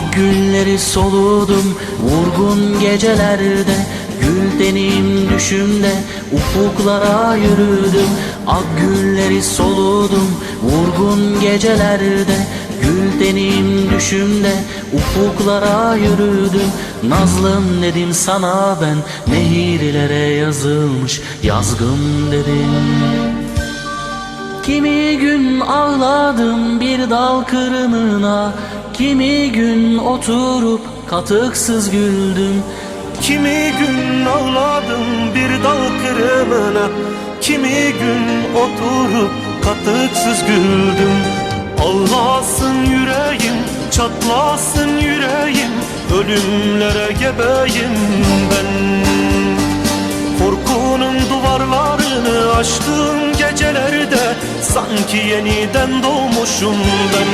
Ak gülleri soludum vurgun gecelerde Gül denim düşümde ufuklara yürüdüm. Ak gülleri soludum vurgun gecelerde Gül denim düşümde ufuklara yürüdüm. Nazlım dedim sana ben nehirlere yazılmış yazgım dedim Kimi gün ağladım bir dal kırımına Kimi gün oturup katıksız güldüm. Kimi gün ağladım bir dal kırımına Kimi gün oturup katıksız güldüm. Ağlasın yüreğim, çatlasın yüreğim Ölümlere gebeyim ben. Korkunun duvarlarını gecelerde Sanki yeniden doğmuşum ben.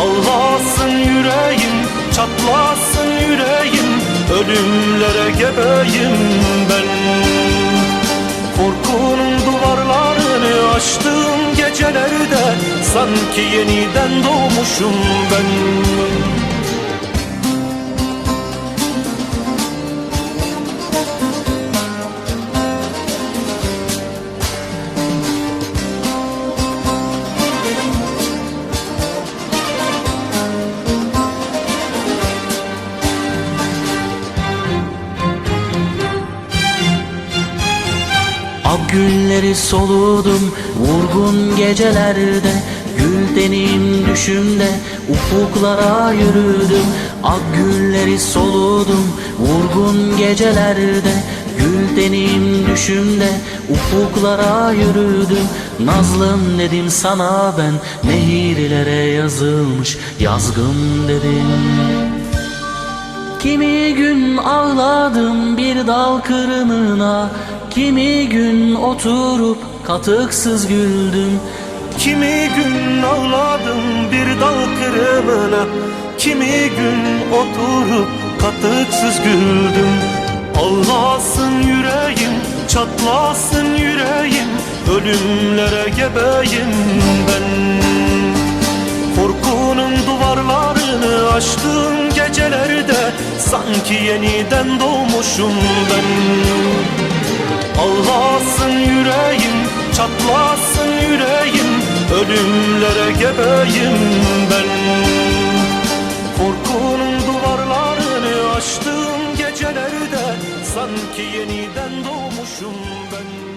Ağlasın yüreğim, çatlasın yüreğim Ölümlere gebeyim ben. Korkunun duvarlarını aştığım gecelerde Sanki yeniden doğmuşum ben Ak gülleri soludum vurgun gecelerde Gül denim düşümde ufuklara yürüdüm. Ak gülleri soludum vurgun gecelerde Gül denim düşümde ufuklara yürüdüm. Nazlım dedim sana ben nehirlere yazılmış yazgım dedim. Kimi gün ağladım bir dal kırımına Kimi gün oturup katıksız güldüm. Kimi gün ağladım bir dal kırımına. Kimi gün oturup katıksız güldüm. Ağlasın yüreğim, çatlasın yüreğim. Ölümlere gebeyim ben. Korkunun duvarlarını aştığım gecelerde Sanki yeniden doğmuşum ben çatlasın yüreğim Ölümlere gebeyim ben. Korkunun duvarlarını aştığım gecelerde Sanki yeniden doğmuşum ben